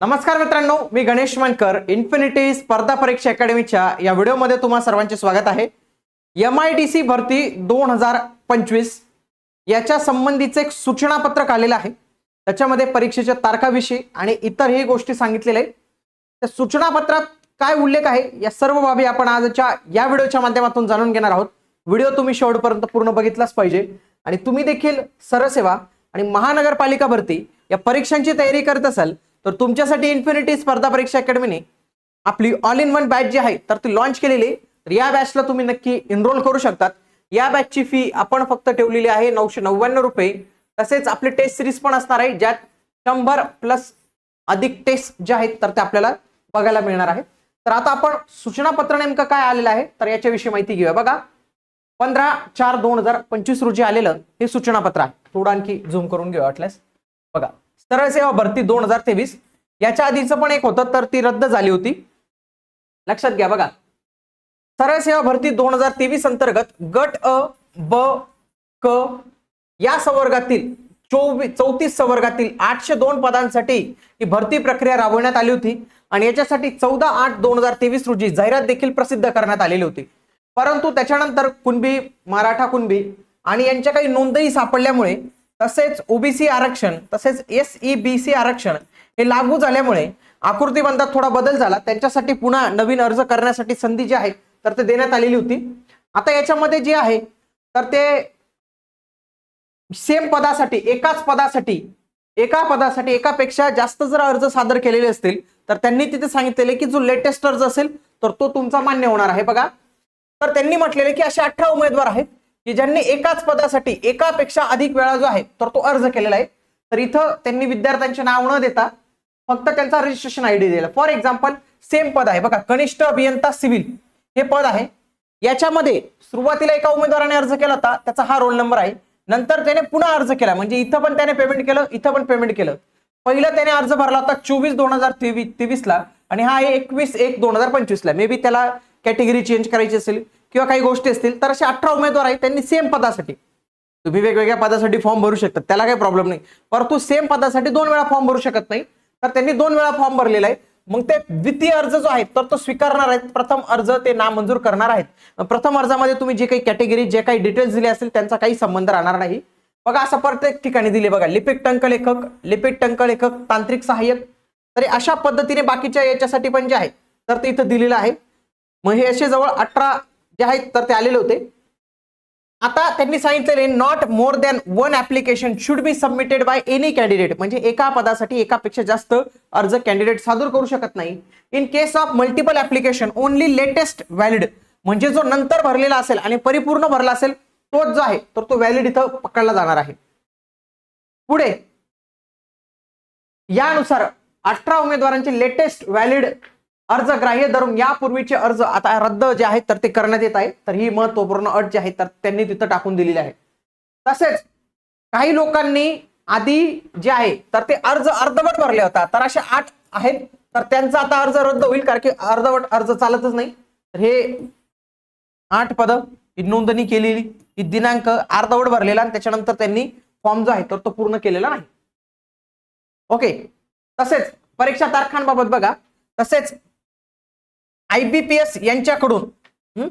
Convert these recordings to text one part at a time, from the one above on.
नमस्कार मित्रांनो मी गणेश मानकर इन्फिनिटी स्पर्धा परीक्षा अकॅडमीच्या या व्हिडिओमध्ये तुम्हा सर्वांचे स्वागत आहे. एम आय डी सी भरती दोन हजार पंचवीस याच्या संबंधीचं एक सूचनापत्रक आलेलं आहे. त्याच्यामध्ये परीक्षेच्या तारखाविषयी आणि इतरही गोष्टी सांगितलेल्या आहेत. त्या सूचनापत्रात काय उल्लेख आहे या सर्व बाबी आपण आजच्या या व्हिडिओच्या माध्यमातून जाणून घेणार आहोत. व्हिडिओ तुम्ही शेवटपर्यंत पूर्ण बघितलाच पाहिजे. आणि तुम्ही देखील सरसेवा आणि महानगरपालिका भरती या परीक्षांची तयारी करत असाल तर तुमच्यासाठी इन्फिनिटी स्पर्धा परीक्षा अकॅडमीने आपली ऑल इन वन बॅच जी आहे तर ती लॉन्च केलेली तर या बॅचला तुम्ही नक्की एनरोल करू शकतात. या बॅचची फी आपण फक्त ठेवलेली आहे नऊशे नव्याण्णव रुपये. तसेच आपली टेस्ट सिरीज पण असणार आहे ज्यात शंभर प्लस अधिक टेस्ट जे आहेत तर ते आपल्याला बघायला मिळणार आहे तर आता आपण सूचनापत्र नेमकं काय आलेलं आहे तर याच्याविषयी माहिती घेऊया. बघा पंधरा चार दोन हजार पंचवीस रोजी आलेलं हे सूचनापत्र आहे. थोडं आणखी झूम करून घेऊया वाटल्यास बघा. सरळ सेवा भरती दोन हजार तेवीस. याच्या आधीचं पण एक होतं तर ती रद्द झाली होती. लक्षात घ्या बघा. सरळ सेवा भरती दोन हजार तेवीस अंतर्गत गट अ ब क या संवर्गातील चोवीस चौतीस संवर्गातील आठशे दोन पदांसाठी ही भरती प्रक्रिया राबवण्यात आली होती. आणि याच्यासाठी चौदा आठ दोन हजार तेवीस रोजी जाहिरात देखील प्रसिद्ध करण्यात आलेली होती. परंतु त्याच्यानंतर कुणबी मराठा कुणबी आणि यांच्या काही नोंदही सापडल्यामुळे तसेच ओबीसी आरक्षण तसेच एस ई बी सी आरक्षण हे लागू झाल्यामुळे आकृतीबंधात थोडा बदल झाला. त्यांच्यासाठी पुन्हा नवीन अर्ज करण्यासाठी संधी जी आहे तर ते देण्यात आलेली होती. आता याच्यामध्ये जे आहे तर ते सेम पदासाठी एकाच पदासाठी एका पदासाठी एकापेक्षा जास्त जर अर्ज सादर केलेले असतील तर त्यांनी तिथे सांगितलेले की जो लेटेस्ट अर्ज असेल तर तो तुमचा मान्य होणार आहे. बघा. तर त्यांनी म्हटलेले की असे अठरा उमेदवार आहेत. की ज्यांनी एकाच पदासाठी एकापेक्षा अधिक वेळा जो आहे तर तो अर्ज केलेला आहे. तर इथं त्यांनी विद्यार्थ्यांचे नाव न देता फक्त त्यांचा रजिस्ट्रेशन आयडी दिला फॉर एक्झाम्पल सेम पद आहे. बघा कनिष्ठ अभियंता सिव्हिल हे पद आहे. याच्यामध्ये सुरुवातीला एका उमेदवाराने अर्ज केला होता. त्याचा हा रोल नंबर आहे. नंतर त्याने पुन्हा अर्ज केला. म्हणजे इथं पण त्याने पेमेंट केलं इथं पण पेमेंट केलं. पहिलं त्याने अर्ज भरला होता चोवीस दोन हजार तेवीस तेवीसला. आणि हा आहे एकवीस एक दोन हजार पंचवीसला. मे बी त्याला कॅटेगरी चेंज करायची असेल. किंवा काही गोष्टी असतील तर असे अठरा उमेदवार आहेत त्यांनी सेम पदासाठी. तुम्ही वेगवेगळ्या पदासाठी फॉर्म भरू शकतात त्याला काही प्रॉब्लेम नाही. परंतु सेम पदासाठी दोन वेळा फॉर्म भरू शकत नाही. तर त्यांनी दोन वेळा फॉर्म भरलेला आहे. मग ते द्वितीय अर्ज जो आहे तर तो स्वीकारणार आहेत. प्रथम अर्ज ते नामंजूर करणार आहेत. प्रथम अर्जामध्ये तुम्ही जे काही कॅटेगरी जे काही डिटेल्स दिले असतील त्यांचा काही संबंध राहणार नाही. बघा असं प्रत्येक ठिकाणी दिले बघा. लिपिक टंकलेखक लिपिक टंक लेखक तांत्रिक सहाय्यक. तरी अशा पद्धतीने बाकीच्या याच्यासाठी पण जे आहे तर ते इथं दिलेलं आहे. मग हे असे जवळ अठरा जे आहेत तर ते आलेले होते. आता त्यांनी सांगितलेले not more than one application should be submitted by any candidate म्हणजे एका पदासाठी एकापेक्षा जास्त अर्ज कॅन्डिडेट सादर करू शकत नाही. In case of multiple application only latest valid म्हणजे जो नंतर भरलेला असेल आणि परिपूर्ण भरला असेल तोच जो आहे तर तो व्हॅलिड इथं पकडला जाणार आहे. पुढे यानुसार अठरा उमेदवारांचे लेटेस्ट व्हॅलिड अर्ज ग्राह्य धरून यापूर्वीचे अर्ज आता रद्द जे आहेत तर ते करण्यात येत आहे तर ही महत्त्वपूर्ण अट जी आहे तर त्यांनी तिथं टाकून दिलेली आहे. तसेच काही लोकांनी आधी जे आहे तर ते अर्ज अर्धवट भरले होता. तर असे आठ आहेत तर त्यांचा आता अर्ज रद्द होईल कारण की अर्धवट अर्ज चालतच नाही. तर हे आठ पद ही नोंदणी केलेली ही दिनांक अर्धवट भरलेला आणि त्याच्यानंतर त्यांनी फॉर्म जो आहे तर तो पूर्ण केलेला नाही. ओके. तसेच परीक्षा तारखांबाबत बघा. तसेच आयबीपीएस यांच्याकडून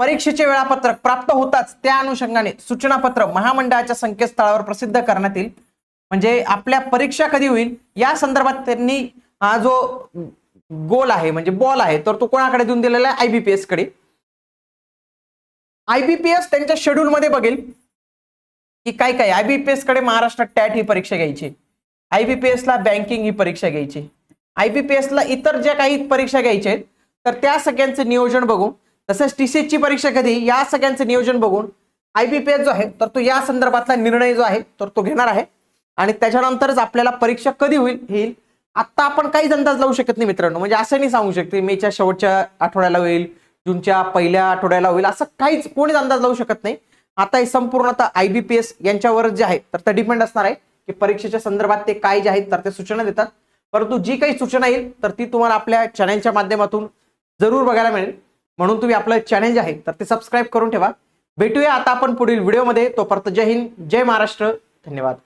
परीक्षेचे वेळापत्रक प्राप्त होताच त्या अनुषंगाने सूचनापत्र महामंडळाच्या संकेतस्थळावर प्रसिद्ध करण्यात येईल. म्हणजे आपल्या परीक्षा कधी होईल? या संदर्भात त्यांनी हा जो गोल आहे म्हणजे बॉल आहे तर तो कोणाकडे देऊन दिलेला आहे? आयबीपीएसकडे आयबीपीएस त्यांच्या शेड्यूल मध्ये बघेल की काय काय. आयबीपीएसकडे महाराष्ट्रात टॅट ही परीक्षा घ्यायची. आयबीपीएस ला बँकिंग ही परीक्षा घ्यायची. आयबीपीएस ला इतर ज्या काही परीक्षा घ्यायच्या आहेत तर त्या सगळ्यांचं नियोजन बघून तसेच सी ची परीक्षा कधी या सगळ्यांचं नियोजन बघून आयबीपीएस जो आहे तर तो या संदर्भातला निर्णय जो आहे तर तो घेणार आहे. आणि त्याच्यानंतरच आपल्याला परीक्षा कधी होईल येईल. आता आपण काहीच अंदाज लावू शकत नाही मित्रांनो म्हणजे असं नाही सांगू शकते मेच्या शेवटच्या आठवड्याला होईल जूनच्या पहिल्या आठवड्याला होईल असं काहीच कोणीच अंदाज लावू शकत नाही. आता हे संपूर्ण आता आयबीपीएस यांच्यावर जे आहे तर ते डिपेंड असणार आहे की परीक्षेच्या संदर्भात ते काय जे आहेत तर ते सूचना देतात. परंतु जी काही सूचना येईल तर ती तुम्हाला आपल्या चॅनलच्या माध्यमातून जरूर बघायला मिळेल. म्हणून तुम्ही आपलं चॅलेंज आहे तर ते सबस्क्राईब करून ठेवा. भेटूया आता आपण पुढील व्हिडिओमध्ये तोपर्यंत जय हिंद जय महाराष्ट्र. धन्यवाद.